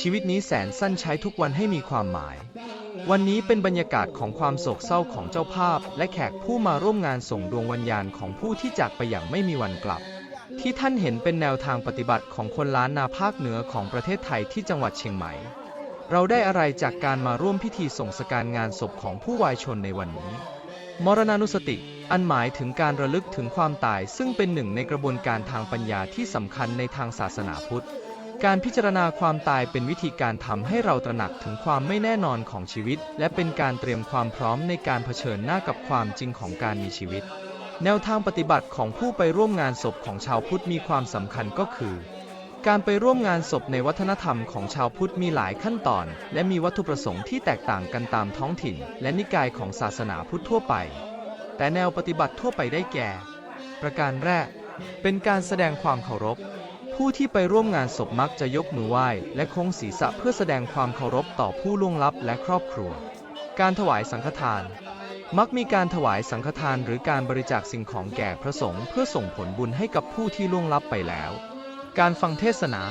ชีวิตนี้แสนสั้นใช้ทุกวันให้มีความหมาย วันนี้เป็นบรรยากาศของความโศกเศร้าของเจ้าภาพ และแขกผู้มาร่วมงานส่งดวงวิญญาณของผู้ที่จากไปอย่างไม่มีวันกลับ ที่ท่านเห็นเป็นแนวทางปฏิบัติของคนล้านนาภาคเหนือของประเทศไทยที่จังหวัดเชียงใหม่ เราได้อะไรจากการมาร่วมพิธีส่งสการงานศพของผู้วายชนในวันนี้ มรณานุสติอันหมายถึงการระลึกถึงความตายซึ่งเป็นหนึ่งในกระบวนการทางปัญญาที่สำคัญในทางศาสนาพุทธ การพิจารณาความตายเป็นวิธีการทำให้เราตระหนักถึงความไม่แน่นอนของชีวิต และเป็นการเตรียมความพร้อมในการเผชิญหน้ากับความจริงของการมีชีวิต แนวทางปฏิบัติของผู้ไปร่วมงานศพของชาวพุทธมีความสำคัญก็คือ การไปร่วมงานศพในวัฒนธรรมของชาวพุทธมีหลายขั้นตอน และมีวัตถุประสงค์ที่แตกต่างกันตามท้องถิ่น และนิกายของศาสนาพุทธทั่วไป แต่แนวปฏิบัติทั่วไปได้แก่ ประการแรก เป็นการแสดงความเคารพ ผู้ที่ไปร่วมงานศพมักจะยกมือไหว้ และโค้งศีรษะเพื่อแสดงความเคารพต่อผู้ล่วงลับและครอบครัว การถวายสังฆทาน มักมีการถวายสังฆทานหรือการบริจาคสิ่งของแก่พระสงฆ์เพื่อส่งผลบุญให้กับผู้ที่ล่วงลับไปแล้ว การฟังเทศนา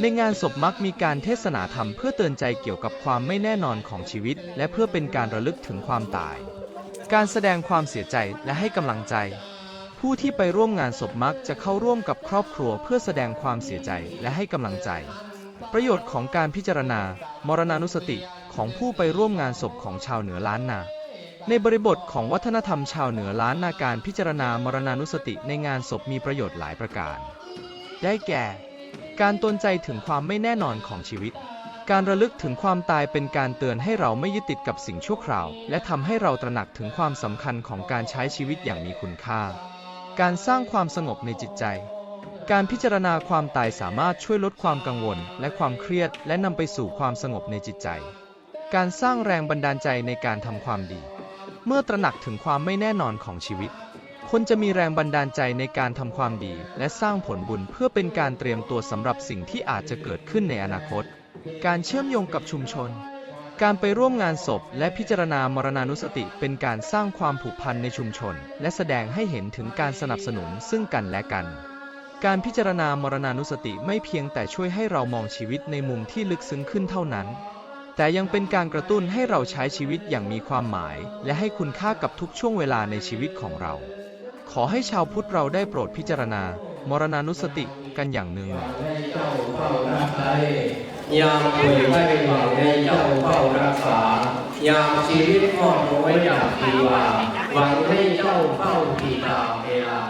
ในงานศพมักมีการเทศนาธรรมเพื่อเตือนใจเกี่ยวกับความไม่แน่นอนของชีวิต และเพื่อเป็นการระลึกถึงความตาย การแสดงความเสียใจและให้กำลังใจ ผู้ที่ไปร่วมงานศพมักจะเข้าร่วมกับครอบครัวเพื่อแสดงความเสียใจและให้กำลังใจ ประโยชน์ของการพิจารณา มรณานุสติของผู้ไปร่วมงานศพของชาวเหนือล้านนา ในบริบทของวัฒนธรรมชาวเหนือล้านนาการพิจารณามรณานุสติในงานศพมีประโยชน์หลายประการ ได้แก่ การตนใจถึงความไม่แน่นอนของชีวิต การระลึกถึงความตายเป็นการเตือนให้เราไม่ยึดติดกับสิ่งชั่วคราว และทำให้เราตระหนักถึงความสำคัญของการใช้ชีวิตอย่างมีคุณค่า การสร้างความสงบในจิตใจ การพิจารณาความตายสามารถช่วยลดความกังวล และความเครียด และนำไปสู่ความสงบในจิตใจ การสร้างแรงบันดาลใจในการทำความดี เมื่อตระหนักถึงความไม่แน่นอนของชีวิต คนจะมีแรงบันดาลใจในการทำความดี และสร้างผลบุญเพื่อเป็นการเตรียมตัวสำหรับสิ่งที่อาจจะเกิดขึ้นในอนาคต การเชื่อมโยงกับชุมชน การไปร่วมงานศพและพิจารณามรณานุสติเป็นการสร้างความผูกพันในชุมชน และแสดงให้เห็นถึงการสนับสนุนซึ่งกันและกัน การพิจารณามรณานุสติไม่เพียงแต่ช่วยให้เรามองชีวิตในมุมที่ลึกซึ้งขึ้นเท่านั้น แต่ยังเป็นการกระตุ้นให้เราใช้ชีวิตอย่างมีความหมาย และให้คุณค่ากับทุกช่วงเวลาในชีวิตของเรา ขอให้ชาวพุทธเราได้โปรดพิจารณา มรณานุสติกันอย่างเนือง ให้เจ้ากใครยามป่วยไข้เบาให้เจ้าเฝ้ารักษา ยามชีวิตทอดน้อยอยากทีวาหวังให้เจ้าเฝ้าทีตามเวลา